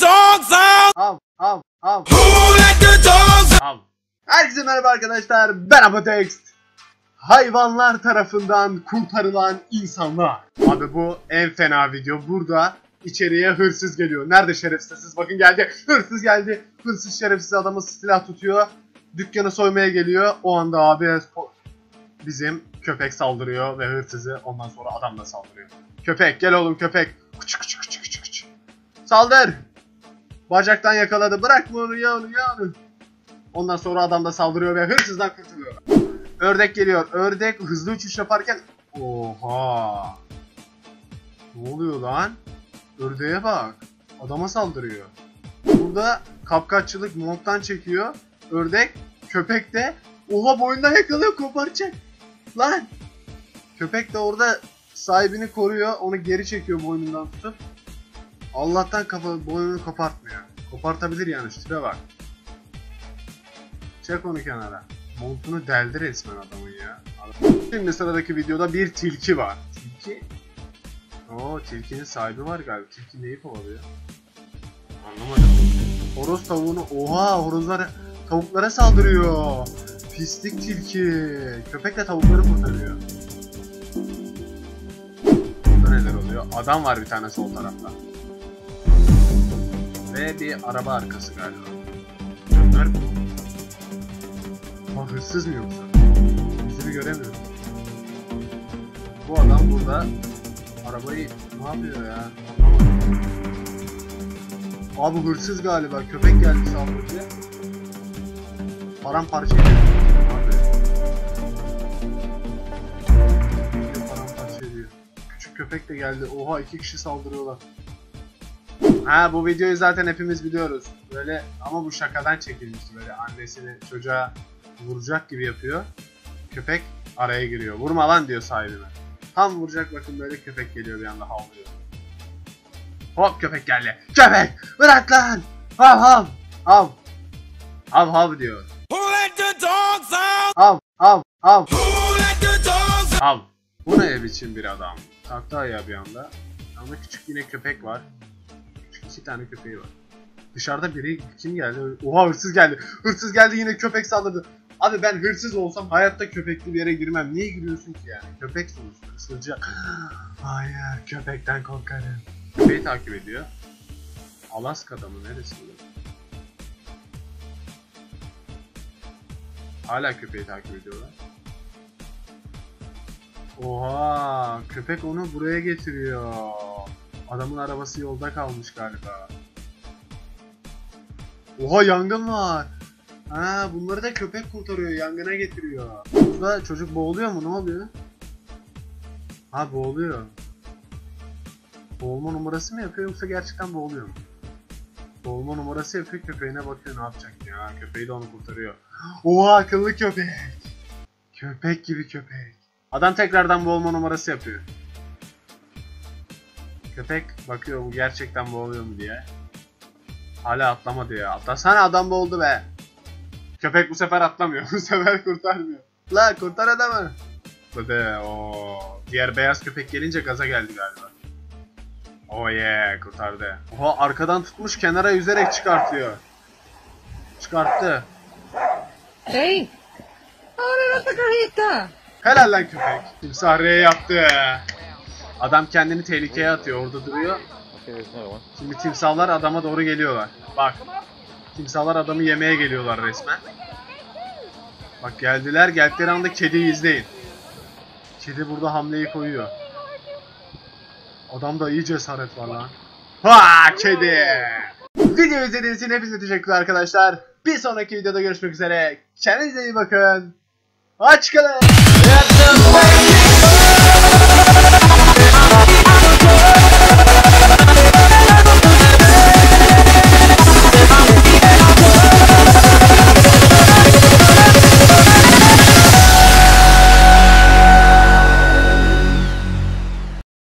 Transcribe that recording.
dogs out? Av av av Who let the dogs out? av. Herkese merhaba arkadaşlar. Ben Apotex. Hayvanlar tarafından kurtarılan insanlar. Abi bu en fena video. Burada içeriye hırsız geliyor. Nerede şerefsiz? Bakın geldi. Hırsız geldi. Hırsız şerefsiz adamı silah tutuyor. Dükkanı soymaya geliyor. O anda abi bizim köpek saldırıyor ve hırsızı ondan sonra adam da saldırıyor. Köpek gel oğlum köpek. Küçük küçük küçük küçük küçük. Saldır. Bacaktan yakaladı. Bırak bunu ya onu ya onu. Ondan sonra adam da saldırıyor ve hırsızdan kurtuluyor. Ördek geliyor. Ördek hızlı uçuş yaparken Oha. Ne oluyor lan? Ördeğe bak. Adama saldırıyor. Burada kapkaççılık monttan çekiyor. Ördek köpek de oha boynundan yakalıyor koparacak. Lan. Köpek de orada sahibini koruyor. Onu geri çekiyor boynundan tutup. Allah'tan kafa boynunu kopartmıyor. Kopartabilir yani şu tipe bak. Çek onu kenara. Montunu deldi resmen adamın ya. Şimdi sıradaki videoda bir tilki var. Tilki? Oo tilkinin sahibi var galiba. Tilki neyi kovalıyor? Anlamadım. Horoz tavuğunu... Oha horozlar tavuklara saldırıyor. Pislik tilki. Köpek de tavukları kurtarıyor. Burada neler oluyor? Adam var bir tane sol tarafta. Ve bir araba arkası galiba. Bunlar... Ha hırsız mı yoksa? Bizi göremiyorum. Bu adam burada arabayı ne yapıyor ya? Anlamadım. Abi hırsız galiba. Köpek geldi saldırıcı. Paramparça ediyor. Abi. Paramparça ediyor. Küçük köpek de geldi. Oha iki kişi saldırıyorlar. Ha bu videoyu zaten hepimiz biliyoruz. Böyle ama bu şakadan çekilmişti böyle annesini çocuğa vuracak gibi yapıyor. Köpek araya giriyor. Vurma lan diyor sahibine. Tam vuracak bakın böyle köpek geliyor bir anda havlıyor. Hop köpek geldi. Köpek bırak lan. Hav hav. Hav. Hav hav diyor. Who let the dogs out? Hav hav hav. Who let the dogs out? Hav. Bu ne biçim bir adam? Kalktı ayağa bir anda. Ama küçük yine köpek var. İki tane köpeği var. Dışarıda biri kim geldi? Oha hırsız geldi. Hırsız geldi yine köpek saldırdı. Abi ben hırsız olsam hayatta köpekli bir yere girmem. Niye giriyorsun ki yani? Köpek sonuçta ısıracak. Hayır köpekten korkarım. Köpeği takip ediyor. Alaska'da mı neresi bu? Hala köpeği takip ediyorlar. Oha köpek onu buraya getiriyor. Adamın arabası yolda kalmış galiba. Oha yangın var. Ha bunları da köpek kurtarıyor, yangına getiriyor. Burada çocuk boğuluyor mu? Ne oluyor? Ha boğuluyor. Boğulma numarası mı yapıyor yoksa gerçekten boğuluyor mu? Boğulma numarası yapıyor, köpeğine bakıyor ne yapacak ya. Köpeği de onu kurtarıyor. Oha akıllı köpek. Köpek gibi köpek. Adam tekrardan boğulma numarası yapıyor. Köpek bakıyor bu gerçekten boğuluyor mu diye. Hala atlamadı ya. Atlasana adam boğuldu be. Köpek bu sefer atlamıyor. bu sefer kurtarmıyor. La kurtar adamı. Hadi o diğer beyaz köpek gelince gaza geldi galiba. Oh yeah kurtardı. Oha arkadan tutmuş kenara yüzerek çıkartıyor. Çıkarttı. Hey, ahora no te. Helal lan köpek. Timsah R yaptı. Adam kendini tehlikeye atıyor orada duruyor. Şimdi timsahlar adama doğru geliyorlar. Bak. Timsahlar adamı yemeye geliyorlar resmen. Bak geldiler. Geldikleri anda kediyi izleyin. Kedi burada hamleyi koyuyor. Adamda iyi cesaret var lan. Ha kedi. Video izlediğiniz için hepinize teşekkürler arkadaşlar. Bir sonraki videoda görüşmek üzere. Kendinize iyi bakın. Aç